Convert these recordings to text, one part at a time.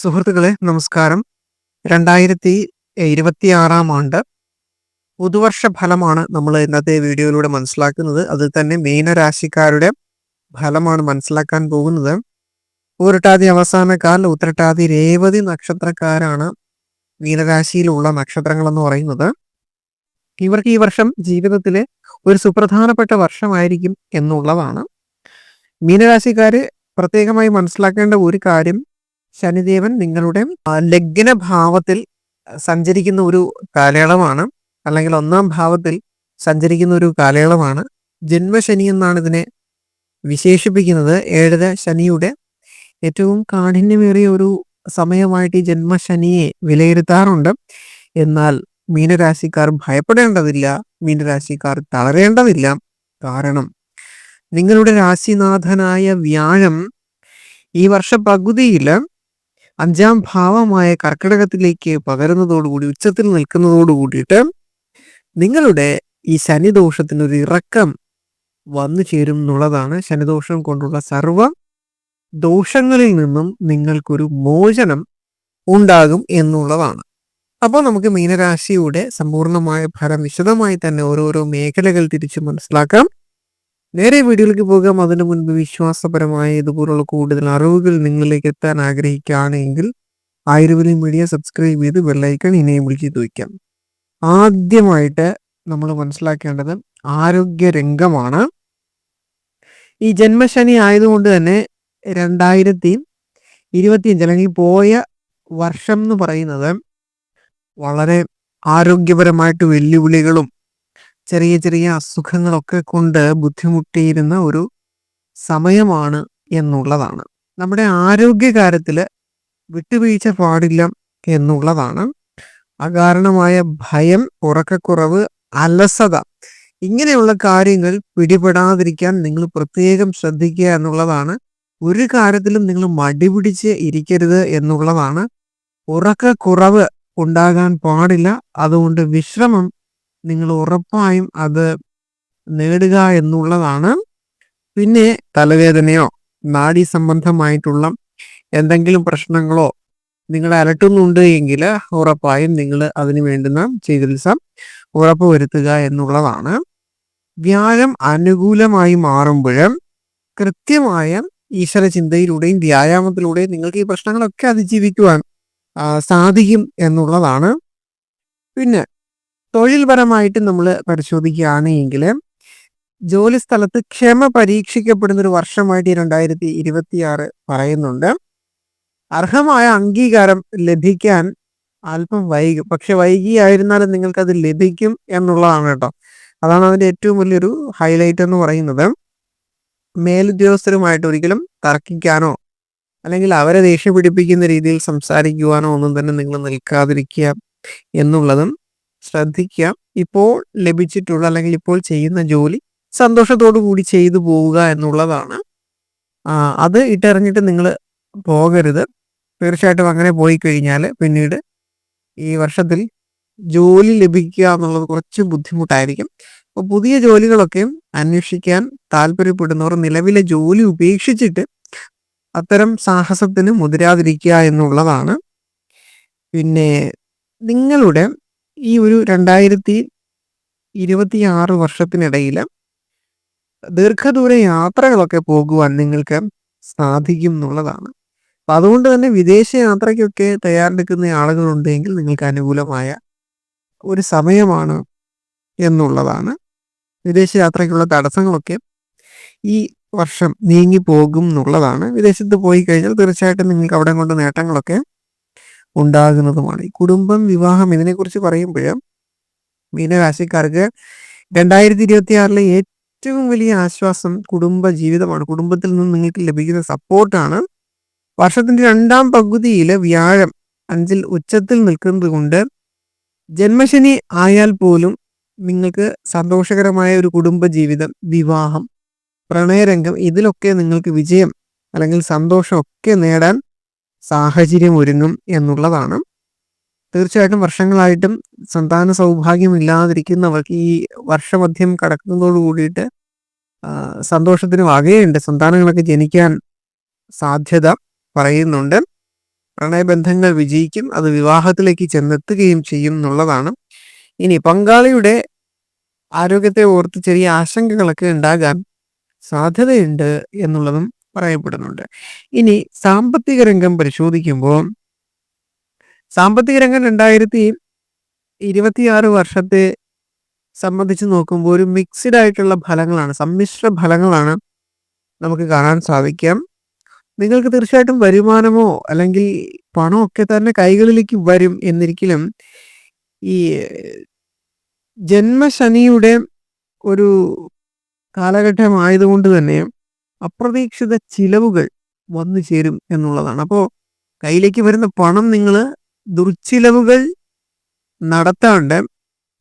സുഹൃത്തുക്കളെ നമസ്കാരം. രണ്ടായിരത്തി ഇരുപത്തിയാറാം ആണ്ട് പുതുവർഷ ഫലമാണ് നമ്മൾ ഇന്നത്തെ വീഡിയോയിലൂടെ മനസ്സിലാക്കുന്നത്. അതിൽ തന്നെ മീനരാശിക്കാരുടെ ഫലമാണ് മനസ്സിലാക്കാൻ പോകുന്നത്. ഊരട്ടാതി അവസാന ഉത്തരട്ടാതി രേവതി നക്ഷത്രക്കാരാണ് മീനരാശിയിലുള്ള നക്ഷത്രങ്ങൾ എന്ന് പറയുന്നത്. ഇവർക്ക് ഈ വർഷം ജീവിതത്തിലെ ഒരു സുപ്രധാനപ്പെട്ട വർഷമായിരിക്കും എന്നുള്ളതാണ്. മീനരാശിക്കാർ പ്രത്യേകമായി മനസ്സിലാക്കേണ്ട ഒരു കാര്യം ശനിദേവൻ നിങ്ങളുടെ ലഗ്ന ഭാവത്തിൽ സഞ്ചരിക്കുന്ന ഒരു കാലയളവാണ്. അല്ലെങ്കിൽ ഒന്നാം ഭാവത്തിൽ സഞ്ചരിക്കുന്ന ഒരു കാലയളവാണ്. ജന്മശനി എന്നാണ് ഇതിനെ വിശേഷിപ്പിക്കുന്നത്. ഏഴര ശനിയുടെ ഏറ്റവും കാഠിന്യമേറിയ ഒരു സമയമായിട്ട് ഈ ജന്മശനിയെ വിലയിരുത്താറുണ്ട്. എന്നാൽ മീനരാശിക്കാർ ഭയപ്പെടേണ്ടതില്ല. മീനരാശിക്കാർ തളരേണ്ടതില്ല. കാരണം നിങ്ങളുടെ രാശിനാഥനായ വ്യാഴം ഈ വർഷ പകുതിയിൽ അഞ്ചാം ഭാവമായ കർക്കിടകത്തിലേക്ക് പകരുന്നതോടുകൂടി ഉച്ചത്തിൽ നിൽക്കുന്നതോടു കൂടിയിട്ട് നിങ്ങളുടെ ഈ ശനിദോഷത്തിനൊരു ഇറക്കം വന്നു ചേരും എന്നുള്ളതാണ് ശനിദോഷം കൊണ്ടുള്ള സർവ ദോഷങ്ങളിൽ നിന്നും നിങ്ങൾക്കൊരു മോചനം ഉണ്ടാകും എന്നുള്ളതാണ്. അപ്പോൾ നമുക്ക് മീനരാശിയുടെ സമ്പൂർണമായ ഫലം വിശദമായി തന്നെ ഓരോരോ മേഖലകൾ തിരിച്ചു മനസ്സിലാക്കാം. നേരെ വീഡിയോയിലേക്ക് പോകാം. അതിനു മുൻപ് വിശ്വാസപരമായ ഇതുപോലുള്ള കൂടുതൽ അറിവുകൾ നിങ്ങളിലേക്ക് എത്താൻ ആഗ്രഹിക്കുകയാണെങ്കിൽ ആയുർവേദ മീഡിയ സബ്സ്ക്രൈബ് ചെയ്ത് ബെല്ലൈക്കൺ ഇനേബിൾ ചെയ്ത് വയ്ക്കാം. ആദ്യമായിട്ട് നമ്മൾ മനസ്സിലാക്കേണ്ടത് ആരോഗ്യ രംഗമാണ്. ഈ ജന്മശനി ആയതുകൊണ്ട് തന്നെ രണ്ടായിരത്തി ഇരുപത്തിയഞ്ച് അല്ലെങ്കിൽ പോയ വർഷം എന്ന് പറയുന്നത് വളരെ ആരോഗ്യപരമായിട്ട് വെല്ലുവിളികളും ചെറിയ ചെറിയ അസുഖങ്ങളൊക്കെ കൊണ്ട് ബുദ്ധിമുട്ടിയിരുന്ന ഒരു സമയമാണ് എന്നുള്ളതാണ്. നമ്മുടെ ആരോഗ്യകാര്യത്തിൽ വിട്ടുവീഴ്ച പാടില്ല എന്നുള്ളതാണ്. അകാരണമായ ഭയം ഉറക്കക്കുറവ് അലസത ഇങ്ങനെയുള്ള കാര്യങ്ങൾ പിടിപെടാതിരിക്കാൻ നിങ്ങൾ പ്രത്യേകം ശ്രദ്ധിക്കുക എന്നുള്ളതാണ്. ഒരു കാര്യത്തിലും നിങ്ങൾ മടിപിടിച്ച് ഇരിക്കരുത് എന്നുള്ളതാണ്. ഉറക്കക്കുറവ് ഉണ്ടാകാൻ പാടില്ല. അതുകൊണ്ട് വിശ്രമം നിങ്ങൾ ഉറപ്പായും അത് നേടുക എന്നുള്ളതാണ്. പിന്നെ തലവേദനയോ നാഡി സംബന്ധമായിട്ടുള്ള എന്തെങ്കിലും പ്രശ്നങ്ങളോ നിങ്ങൾ അലട്ടുന്നുണ്ട് എങ്കിൽ ഉറപ്പായും നിങ്ങൾ അതിന് വേണ്ടുന്ന ചികിത്സ ഉറപ്പുവരുത്തുക എന്നുള്ളതാണ്. വ്യാഴം അനുകൂലമായി മാറുമ്പോൾ കൃത്യമായ ഈശ്വര ചിന്തയിലൂടെയും വ്യായാമത്തിലൂടെയും നിങ്ങൾക്ക് ഈ പ്രശ്നങ്ങളൊക്കെ അതിജീവിക്കുവാൻ സാധിക്കും എന്നുള്ളതാണ്. പിന്നെ തൊഴിൽപരമായിട്ട് നമ്മൾ പരിശോധിക്കുകയാണെങ്കിൽ ജോലി സ്ഥലത്ത് ക്ഷമ പരീക്ഷിക്കപ്പെടുന്ന ഒരു വർഷമായിട്ട് രണ്ടായിരത്തി ഇരുപത്തിയാറ് പറയുന്നുണ്ട്. അർഹമായ അംഗീകാരം ലഭിക്കാൻ അല്പം വൈകും. പക്ഷെ വൈകിയായിരുന്നാലും നിങ്ങൾക്ക് അത് ലഭിക്കും എന്നുള്ളതാണ് കേട്ടോ. അതാണ് അതിന്റെ ഏറ്റവും വലിയൊരു ഹൈലൈറ്റ് എന്ന് പറയുന്നത്. മേലുദ്യോഗസ്ഥരുമായിട്ട് ഒരിക്കലും തർക്കിക്കാനോ അല്ലെങ്കിൽ അവരെ ദേഷ്യം പിടിപ്പിക്കുന്ന രീതിയിൽ സംസാരിക്കുവാനോ ഒന്നും തന്നെ നിങ്ങൾ നിൽക്കാതിരിക്കുക എന്നുള്ളതും ശ്രദ്ധിക്കുക ഇപ്പോൾ ലഭിച്ചിട്ടുള്ള അല്ലെങ്കിൽ ഇപ്പോൾ ചെയ്യുന്ന ജോലി സന്തോഷത്തോടു കൂടി ചെയ്തു പോവുക എന്നുള്ളതാണ്. അത് ഇട്ടറിഞ്ഞിട്ട് നിങ്ങൾ പോകരുത്. തീർച്ചയായിട്ടും അങ്ങനെ പോയി കഴിഞ്ഞാൽ പിന്നീട് ഈ വർഷത്തിൽ ജോലി ലഭിക്കുക എന്നുള്ളത് കുറച്ച് ബുദ്ധിമുട്ടായിരിക്കും. അപ്പോൾ പുതിയ ജോലികളൊക്കെ അന്വേഷിക്കാൻ താല്പര്യപ്പെടുന്നവർ നിലവിലെ ജോലി ഉപേക്ഷിച്ചിട്ട് അത്തരം സാഹസത്തിന് മുതിരാതിരിക്കുക എന്നുള്ളതാണ്. പിന്നെ നിങ്ങളുടെ ഈ ഒരു രണ്ടായിരത്തി ഇരുപത്തി ആറ് വർഷത്തിനിടയിൽ ദീർഘദൂര യാത്രകളൊക്കെ പോകുവാൻ നിങ്ങൾക്ക് സാധിക്കും എന്നുള്ളതാണ്. അപ്പം അതുകൊണ്ട് തന്നെ വിദേശ യാത്രയ്ക്കൊക്കെ തയ്യാറെടുക്കുന്ന ആളുകളുണ്ടെങ്കിൽ നിങ്ങൾക്ക് അനുകൂലമായ ഒരു സമയമാണ് എന്നുള്ളതാണ്. വിദേശ യാത്രയ്ക്കുള്ള തടസ്സങ്ങളൊക്കെ ഈ വർഷം നീങ്ങി പോകും എന്നുള്ളതാണ്. വിദേശത്ത് പോയി കഴിഞ്ഞാൽ തീർച്ചയായിട്ടും നിങ്ങൾക്ക് അവിടെ കൊണ്ട് നേട്ടങ്ങളൊക്കെ ഉണ്ടാകുന്നതുമാണ്. ഈ കുടുംബം വിവാഹം ഇതിനെക്കുറിച്ച് പറയുമ്പോൾ മീനരാശിക്കാർക്ക് രണ്ടായിരത്തി ഇരുപത്തി ആറിലെ ഏറ്റവും വലിയ ആശ്വാസം കുടുംബ ജീവിതമാണ്. കുടുംബത്തിൽ നിന്ന് നിങ്ങൾക്ക് ലഭിക്കുന്ന സപ്പോർട്ടാണ് വർഷത്തിന്റെ രണ്ടാം പകുതിയിൽ വ്യാഴം അഞ്ചിൽ ഉച്ചത്തിൽ നിൽക്കുന്നത് കൊണ്ട് ജന്മശനി ആയാൽ പോലും നിങ്ങൾക്ക് സന്തോഷകരമായ ഒരു കുടുംബ ജീവിതം വിവാഹം പ്രണയരംഗം ഇതിലൊക്കെ നിങ്ങൾക്ക് വിജയം അല്ലെങ്കിൽ സന്തോഷമൊക്കെ നേടാൻ സാഹചര്യം ഒരുങ്ങും എന്നുള്ളതാണ്. തീർച്ചയായിട്ടും വർഷങ്ങളായിട്ടും സന്താന സൗഭാഗ്യം ഇല്ലാതിരിക്കുന്നവർക്ക് ഈ വർഷമധ്യം കടക്കുന്നതോട് കൂടിയിട്ട് സന്തോഷത്തിന് വകയുണ്ട് സന്താനങ്ങളൊക്കെ ജനിക്കാൻ സാധ്യത പറയുന്നുണ്ട്. പ്രണയബന്ധങ്ങൾ വിജയിക്കും അത് വിവാഹത്തിലേക്ക് ചെന്നെത്തുകയും ചെയ്യും എന്നുള്ളതാണ്. ഇനി പങ്കാളിയുടെ ആരോഗ്യത്തെ ഓർത്ത് ചെറിയ ആശങ്കകളൊക്കെ ഉണ്ടാകാൻ സാധ്യതയുണ്ട് എന്നുള്ളതും പറയപ്പെടുന്നുണ്ട്. ഇനി സാമ്പത്തിക രംഗം പരിശോധിക്കുമ്പോൾ സാമ്പത്തിക രംഗം രണ്ടായിരത്തി ഇരുപത്തിയാറ് വർഷത്തെ സംബന്ധിച്ച് നോക്കുമ്പോൾ ഒരു മിക്സ്ഡ് ആയിട്ടുള്ള ഫലങ്ങളാണ് സമ്മിശ്ര ഫലങ്ങളാണ് നമുക്ക് കാണാൻ സാധിക്കാം. നിങ്ങൾക്ക് തീർച്ചയായിട്ടും വരുമാനമോ അല്ലെങ്കിൽ പണമോ ഒക്കെ തന്നെ കൈകളിലേക്ക് വരും എന്നിരിക്കലും ഈ ജന്മശനിയുടെ ഒരു കാലഘട്ടമായതുകൊണ്ട് തന്നെ അപ്രതീക്ഷിത ചിലവുകൾ വന്നു ചേരും എന്നുള്ളതാണ്. അപ്പോൾ കയ്യിലേക്ക് വരുന്ന പണം നിങ്ങൾ ദുർച്ചിലവുകൾ നടത്താണ്ട്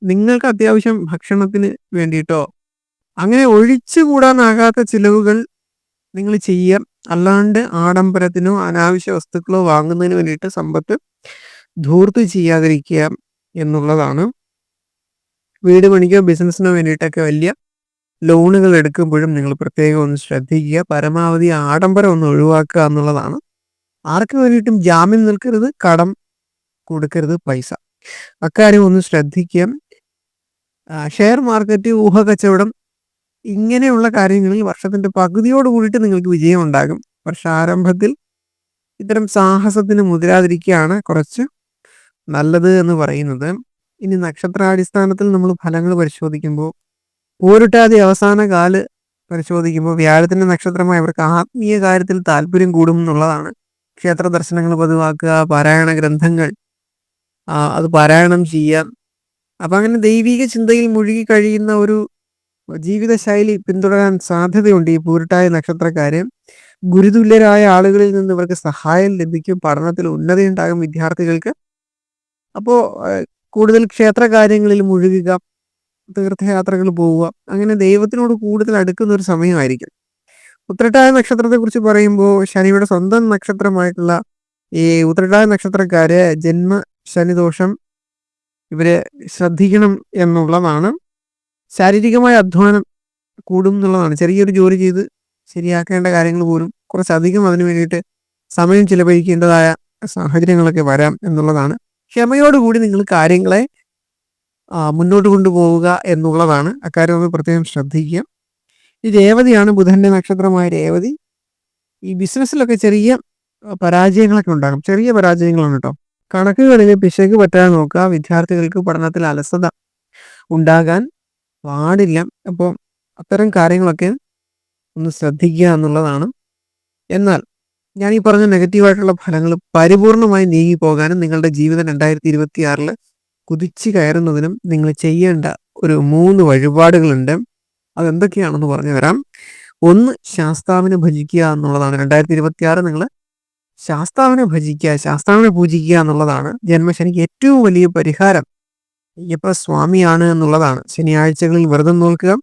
നിങ്ങൾക്ക് അത്യാവശ്യം ഭക്ഷണത്തിന് വേണ്ടിയിട്ടോ അങ്ങനെ ഒഴിച്ചുകൂടാനാകാത്ത ചിലവുകൾ നിങ്ങൾ ചെയ്യുക. അല്ലാണ്ട് ആഡംബരത്തിനോ അനാവശ്യ വസ്തുക്കളോ വാങ്ങുന്നതിന് വേണ്ടിയിട്ട് സമ്പത്ത് ധൂർത്ത് ചെയ്യാതിരിക്കുക എന്നുള്ളതാണ്. വീട് പണിക്കോ ബിസിനസ്സിനോ വേണ്ടിയിട്ടൊക്കെ വലിയ ലോണുകൾ എടുക്കുമ്പോഴും നിങ്ങൾ പ്രത്യേകം ഒന്ന് ശ്രദ്ധിക്കുക. പരമാവധി ആഡംബരം ഒന്ന് ഒഴിവാക്കുക എന്നുള്ളതാണ്. ആർക്ക് വേണ്ടിയിട്ടും ജാമ്യം നിൽക്കരുത് കടം കൊടുക്കരുത് പൈസ. അക്കാര്യം ഒന്ന് ശ്രദ്ധിക്കുക. ഷെയർ മാർക്കറ്റ് ഊഹക്കച്ചവടം ഇങ്ങനെയുള്ള കാര്യങ്ങളിൽ വർഷത്തിന്റെ പകുതിയോട് കൂടിയിട്ട് നിങ്ങൾക്ക് വിജയം ഉണ്ടാകും വർഷാരംഭത്തിൽ ഇത്തരം സാഹസത്തിന് മുതിരാതിരിക്കുകയാണ് കുറച്ച് നല്ലത് എന്ന് പറയുന്നത്. ഇനി നക്ഷത്രാടിസ്ഥാനത്തിൽ നമ്മൾ ഫലങ്ങൾ പരിശോധിക്കുമ്പോൾ പോരിട്ടാതി അവസാന കാൽ പരിശോധിക്കുമ്പോൾ വ്യാഴത്തിന്റെ നക്ഷത്രമായ അവർക്ക് ആത്മീയ കാര്യത്തിൽ താല്പര്യം കൂടും എന്നുള്ളതാണ്. ക്ഷേത്ര ദർശനങ്ങൾ പതിവാക്കുക പാരായണ ഗ്രന്ഥങ്ങൾ അത് പാരായണം ചെയ്യാം. അപ്പം അങ്ങനെ ദൈവിക ചിന്തയിൽ മുഴുകി കഴിയുന്ന ഒരു ജീവിതശൈലി പിന്തുടരാൻ സാധ്യതയുണ്ട് ഈ പൂരിട്ടായ നക്ഷത്രക്കാര്. ഗുരുതുല്യരായ ആളുകളിൽ നിന്ന് ഇവർക്ക് സഹായം ലഭിക്കും പഠനത്തിൽ ഉന്നതി ഉണ്ടാകും വിദ്യാർത്ഥികൾക്ക്. അപ്പോൾ കൂടുതൽ ക്ഷേത്ര കാര്യങ്ങളിൽ മുഴുകുക തീർത്ഥയാത്രകൾ പോവുക. അങ്ങനെ ദൈവത്തിനോട് കൂടുതൽ അടുക്കുന്ന ഒരു സമയമായിരിക്കും. ഉത്രട്ടായ നക്ഷത്രത്തെ കുറിച്ച് പറയുമ്പോൾ ശനിയുടെ സ്വന്തം നക്ഷത്രമായിട്ടുള്ള ഈ ഉത്രട്ടായ നക്ഷത്രക്കാര് ജന്മ ശനിദോഷം ഇവരെ ശ്രദ്ധിക്കണം എന്നുള്ളതാണ്. ശാരീരികമായ അധ്വാനം കൂടും എന്നുള്ളതാണ്. ചെറിയൊരു ജോലി ചെയ്ത് ശരിയാക്കേണ്ട കാര്യങ്ങൾ പോലും കുറച്ചധികം അതിനു വേണ്ടിയിട്ട് സമയം ചിലവഴിക്കേണ്ടതായ സാഹചര്യങ്ങളൊക്കെ വരാം എന്നുള്ളതാണ്. ക്ഷമയോടുകൂടി നിങ്ങൾ കാര്യങ്ങളെ മുന്നോട്ട് കൊണ്ടുപോവുക എന്നുള്ളതാണ്. അക്കാര്യം നമ്മൾ പ്രത്യേകം ശ്രദ്ധിക്കുക. ഈ രേവതിയാണ് ബുധന്റെ നക്ഷത്രമായ രേവതി. ഈ ബിസിനസ്സിലൊക്കെ ചെറിയ പരാജയങ്ങളൊക്കെ ഉണ്ടാകും. ചെറിയ പരാജയങ്ങളാണ് കേട്ടോ. കണക്കുകളിൽ പിശക് പറ്റാതെ നോക്കുക. വിദ്യാർത്ഥികൾക്ക് പഠനത്തിൽ അലസത ഉണ്ടാകാൻ പാടില്ല. അപ്പോൾ അത്തരം കാര്യങ്ങളൊക്കെ ഒന്ന് ശ്രദ്ധിക്കുക എന്നുള്ളതാണ്. എന്നാൽ ഞാൻ ഈ പറഞ്ഞ നെഗറ്റീവായിട്ടുള്ള ഫലങ്ങൾ പരിപൂർണമായി നീങ്ങി പോകാനും നിങ്ങളുടെ ജീവിതം രണ്ടായിരത്തി ഇരുപത്തി ആറിൽ കുതിച്ചു കയറുന്നതിനും നിങ്ങൾ ചെയ്യേണ്ട ഒരു മൂന്ന് വഴിപാടുകളുണ്ട്. അതെന്തൊക്കെയാണെന്ന് പറഞ്ഞു തരാം. ഒന്ന് ശാസ്താവിനെ ഭജിക്കുക എന്നുള്ളതാണ്. രണ്ടായിരത്തി ഇരുപത്തി ആറ് നിങ്ങൾ ശാസ്താവിനെ ഭജിക്കുക ശാസ്താവിനെ പൂജിക്കുക എന്നുള്ളതാണ് ജന്മശനിക്ക് ഏറ്റവും വലിയ പരിഹാരം. അയ്യപ്പ സ്വാമിയാണ് എന്നുള്ളതാണ്. ശനിയാഴ്ചകളിൽ വ്രതം നോക്കുക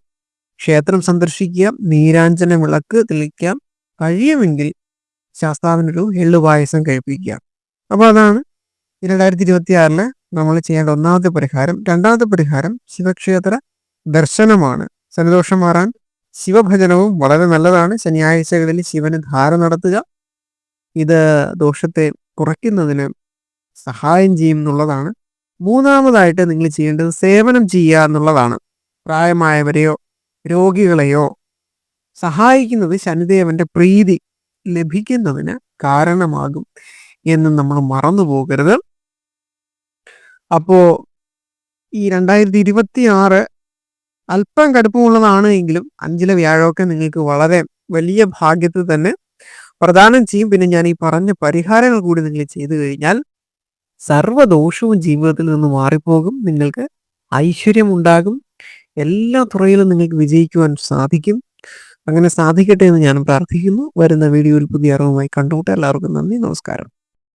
ക്ഷേത്രം സന്ദർശിക്കുക നീരാഞ്ജന വിളക്ക് തെളിക്കാം കഴിയുമെങ്കിൽ ശാസ്താവിനൊരു എള്ളു പായസം കഴിപ്പിക്കുക. അപ്പോൾ അതാണ് രണ്ടായിരത്തി ഇരുപത്തി ആറിൽ നമ്മൾ ചെയ്യേണ്ട ഒന്നാമത്തെ പരിഹാരം രണ്ടാമത്തെ പരിഹാരം ശിവക്ഷേത്ര ദർശനമാണ്. സന്തോഷം മാറാൻ ശിവഭജനവും വളരെ നല്ലതാണ്. ശനിയാഴ്ചകളിൽ ശിവന് ധാര നടത്തുക. ഇത് ദോഷത്തെ കുറയ്ക്കുന്നതിന് സഹായം ചെയ്യും എന്നുള്ളതാണ്. മൂന്നാമതായിട്ട് നിങ്ങൾ ചെയ്യേണ്ടത് സേവനം ചെയ്യുക എന്നുള്ളതാണ്. പ്രായമായവരെയോ രോഗികളെയോ സഹായിക്കുന്നത് ശനിദേവന്റെ പ്രീതി ലഭിക്കുന്നതിന് കാരണമാകും എന്ന് നമ്മൾ മറന്നു പോകരുത് അപ്പോ ഈ രണ്ടായിരത്തി ഇരുപത്തി ആറ് അല്പം കടുപ്പമുള്ളതാണ് എങ്കിലും അഞ്ചിലെ വ്യാഴമൊക്കെ നിങ്ങൾക്ക് വളരെ വലിയ ഭാഗ്യത്തിൽ തന്നെ പ്രദാനം ചെയ്യും. പിന്നെ ഞാൻ ഈ പറഞ്ഞ പരിഹാരങ്ങൾ കൂടി നിങ്ങൾ ചെയ്തു കഴിഞ്ഞാൽ സർവദോഷവും ജീവിതത്തിൽ നിന്ന് മാറിപ്പോകും. നിങ്ങൾക്ക് ഐശ്വര്യം ഉണ്ടാകും എല്ലാ തുറയിലും നിങ്ങൾക്ക് വിജയിക്കുവാൻ സാധിക്കും. അങ്ങനെ സാധിക്കട്ടെ എന്ന് ഞാൻ പ്രാർത്ഥിക്കുന്നു. വരുന്ന വീഡിയോയിൽ പുതിയ അറിവുമായി കണ്ടുമുട്ടെ എല്ലാവർക്കും നന്ദി. നമസ്കാരം.